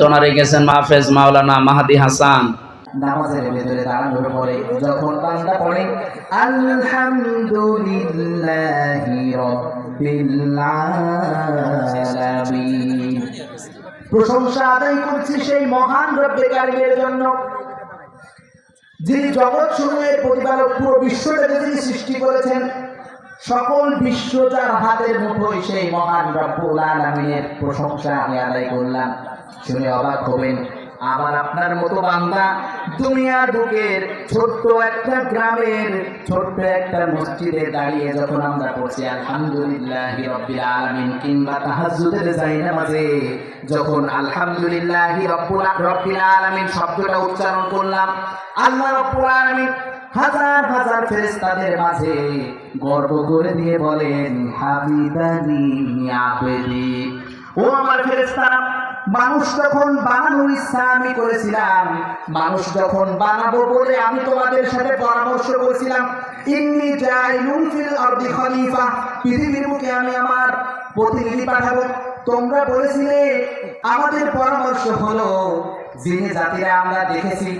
আলোচনা রেখেছেন মাহফেজ মাওলানা মাহাদি হাসান। যিনি জগৎ প্রতিপালক পুরো বিশ্বটাকে সৃষ্টি করেছেন, সকল বিশ্ব যার হাতের মুঠোয় সেই মহান রব্বুল আলামিনের প্রশংসা আমি আদায় করলাম। শুনে অবাক হবেন। আবার আপনার মতো বান্দা দুনিয়ার বুকের ছোট্ট একটা গ্রামের, ছোট্ট একটা মসজিদে দাঁড়িয়ে যখন আমরা পড়ছি, আলহামদুলিল্লাহ রব্বিল আলামিন কিংবা তাহাজ্জুদের যাই নামাজে যখন আলহামদুলিল্লাহ রব্বুল রব্বিল আলামিন শব্দটা উচ্চারণ করলাম, আল্লাহ রব্বুল আলামিন হাজার হাজার ফেরেস্তাদের মাঝে গর্ব করে দিয়ে বলেন, হাবিবানি আবেদি। ও আমার ফেরেশতারা মানুষ যখন বানানোর ইচ্ছা আমি করেছিলাম, মানুষ যখন বানাবো বলে আমি তোমাদের সাথে পরামর্শ করেছিলাম, ইন্নি জাইলুন ফিল আরদি খলিফা পৃথিবীর বুকে আমি আমার প্রতিনিধি পাঠাবো। তোমরা বলেছিলে, আমাদের পরামর্শ হলো, যিনি জাতিরা আমরা দেখেছি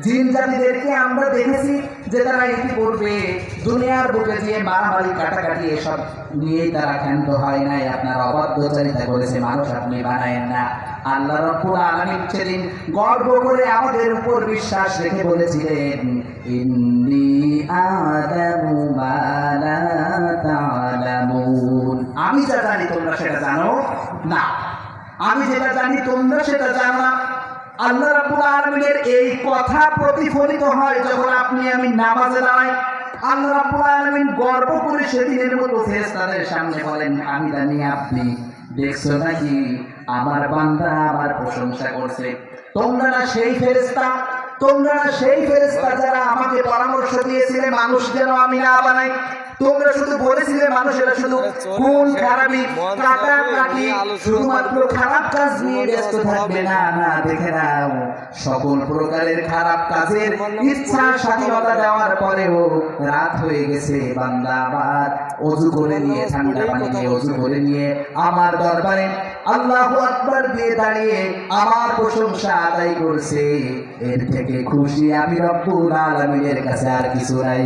জিন জাতিদেরকে আমরা দেখেছি যে তারা ইতিপূর্বে দুনিয়ার বুকে দিয়ে মারামারি, কাটাকাটি এসব নিয়েই তারা ক্ষান্ত হয় নাই। আপনার অবাধ্যচারিতা করেছে মানুষ আপনি বানায়েন না। আল্লাহ রব্বুল আলামিন সেদিন গর্ব করে আমাদের উপর বিশ্বাস রেখে বলেছিলেন, ইন্নি আদামু মা লা তা'লামুন। আমি যা জানি তোমরা সেটা জানো? না। আমি যেটা জানি তোমরা সেটা জানো না। আল্লাহ রাব্বুল আলামিনের এই কথা প্রতিফলিত হয় যখন আপনি আমি নামাজে দাঁড়াই। আল্লাহ রাব্বুল আলামিন গর্ব করে সেদিনের মতো ফেরেশতাদের সামনে বলেন, আমি জানি আপনি দেখছ নাকি? আমার বান্দা আমার প্রশংসা করছে। তোমরা না সেই ফেরেশতা? তোমরা সেই ফেরেস্তা যারা আমাকে পরামর্শ দিয়েছিলে মানুষ যেন আমি না বানাই। তোমরা শুধু মানুষেরা শুধু খুন খারাপি কাটা কাটি শুধুমাত্র খারাপ কাজ নিয়ে ব্যস্ত থাকবে না না দেখে নাও। সকল প্রকারের খারাপ কাজের ইচ্ছা স্বাধীনতা দেওয়ার পরেও রাত হয়ে গেছে বান্দা আবার অজু করে নিয়ে ঠান্ডা পানি নিয়ে অজু করে নিয়ে আমার দরবারে আল্লাহ আকবার দিয়ে দাঁড়িয়ে আমার প্রশংসা আদায় করছে। এর থেকে খুশি আমি রব্বুল আলামিনের কাছে আর কিছু নাই।